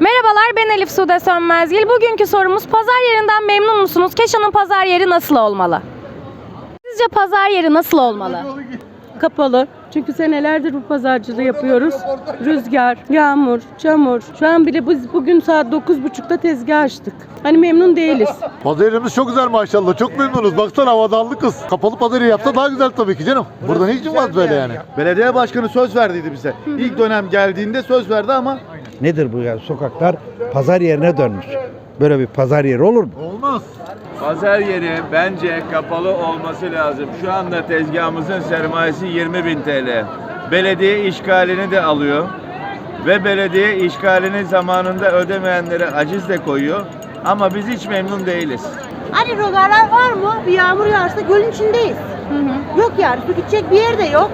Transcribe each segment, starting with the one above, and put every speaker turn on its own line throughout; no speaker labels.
Merhabalar ben Elif Sude Sönmezgil. Bugünkü sorumuz pazar yerinden memnun musunuz? Keşan'ın pazar yeri nasıl olmalı? Sizce pazar yeri nasıl olmalı?
Kapalı. Çünkü senelerdir bu pazarcılığı yapıyoruz. Rüzgar, yağmur, çamur. Şu an bile biz bugün saat 9.30'da tezgah açtık. Hani memnun değiliz.
Pazar yerimiz çok güzel maşallah. Çok memnunuz. Baksana havadanlı kız. Kapalı pazar yeri yapsa daha güzel tabii ki canım. Burada ne işin var böyle yani?
Belediye başkanı söz verdiydi bize. İlk dönem geldiğinde söz verdi ama
Nedir bu yani sokaklar pazar yerine dönmüş. Böyle bir pazar yeri olur mu?
Olmaz.
Pazar yeri bence kapalı olması lazım. Şu anda tezgahımızın sermayesi 20 bin TL. Belediye işgalini de alıyor. Ve belediye işgalini zamanında ödemeyenlere aciz de koyuyor. Ama biz hiç memnun değiliz.
Hani rogarlar var mı? Bir yağmur yağarsa gölün içindeyiz. Yok yani su gidecek bir yer de yok.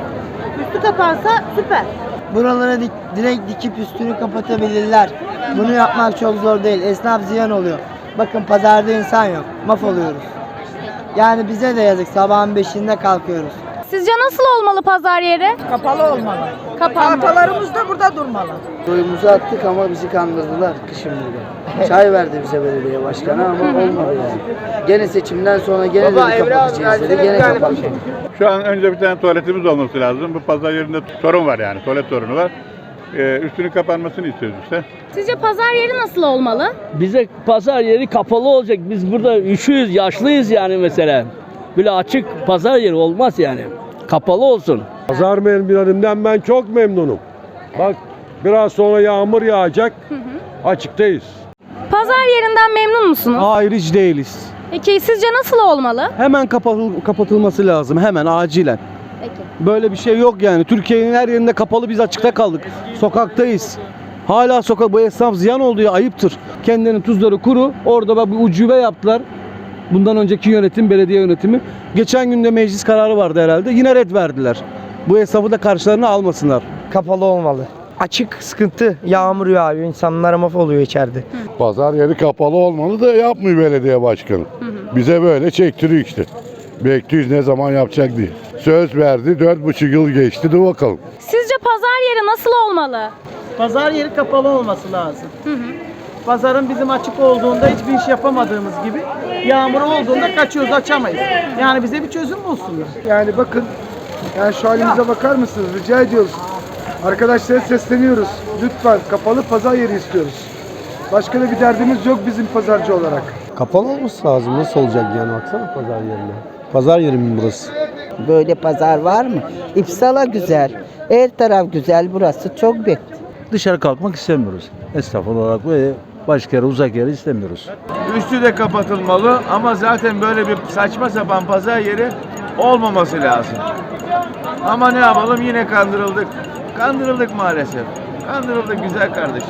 Üstü kapansa süper.
Buralara dik- direkt dikip üstünü kapatabilirler. Bunu yapmak çok zor değil. Esnaf ziyan oluyor. Bakın pazarda insan yok. Mahvoluyoruz. Yani bize de yazık. Sabahın beşinde kalkıyoruz.
Sizce nasıl olmalı pazar yeri?
Kapalı olmalı.
Kapanmalı.
Tahtalarımız da burada durmalı.
Kuyumuzu attık ama bizi kandırdılar kışın burada. Çay verdi bize belediye başkanı ama olmadı yani. Gene seçimden sonra gene dedi kapatacağız dedi. Gene kapattı.
Şu an önce bir tane tuvaletimiz olması lazım. Bu pazar yerinde sorun var yani. Tuvalet sorunu var. Ee, üstünün kapanmasını istiyoruz işte.
Sizce pazar yeri nasıl olmalı?
Bize pazar yeri kapalı olacak. Biz burada üşüyüz, yaşlıyız yani mesela. Böyle açık pazar yeri olmaz yani. Kapalı olsun.
Pazar yerlerinden ben çok memnunum. Bak biraz sonra yağmur yağacak. Açıktayız.
Pazar yerinden memnun musunuz?
Hayır hiç değiliz.
Peki sizce nasıl olmalı?
Hemen kapatıl kapatılması lazım. Hemen acilen. Böyle bir şey yok yani. Türkiye'nin her yerinde kapalı biz açıkta kaldık. Sokaktayız. Hala sokak bu esnaf ziyan oldu ya ayıptır. Kendinin tuzları kuru. Orada bak bir ucube yaptılar. Bundan önceki yönetim, belediye yönetimi. Geçen günde meclis kararı vardı herhalde. Yine red verdiler. Bu hesabı da karşılarına almasınlar.
Kapalı olmalı. Açık sıkıntı. Yağmur yağıyor. İnsanlar mahvoluyor içeride.
Pazar yeri kapalı olmalı da yapmıyor belediye başkanı. Bize böyle çektiriyor işte. Bekliyoruz ne zaman yapacak diye. Söz verdi. Dört buçuk yıl geçti. Dur bakalım.
Sizce pazar yeri nasıl olmalı?
Pazar yeri kapalı olması lazım. Pazarın bizim açık olduğunda hiçbir iş yapamadığımız gibi yağmur olduğunda kaçıyoruz açamayız. Yani bize bir çözüm bulsunlar.
yani bakın yani şu halimize bakar mısınız? Rica ediyoruz. Arkadaşlara sesleniyoruz. Lütfen kapalı pazar yeri istiyoruz. Başka da bir derdimiz yok bizim pazarcı olarak.
Kapalı olması lazım. Nasıl olacak yani? Baksana pazar yerine. Pazar yeri mi burası?
Böyle pazar var mı? İpsala güzel. Her taraf güzel. Burası çok bet.
Dışarı kalkmak istemiyoruz. Esnaf olarak ve başka yere uzak yere istemiyoruz.
Üstü de kapatılmalı ama zaten böyle bir saçma sapan pazar yeri olmaması lazım. Ama ne yapalım yine kandırıldık. Kandırıldık maalesef. Kandırıldık güzel kardeşim.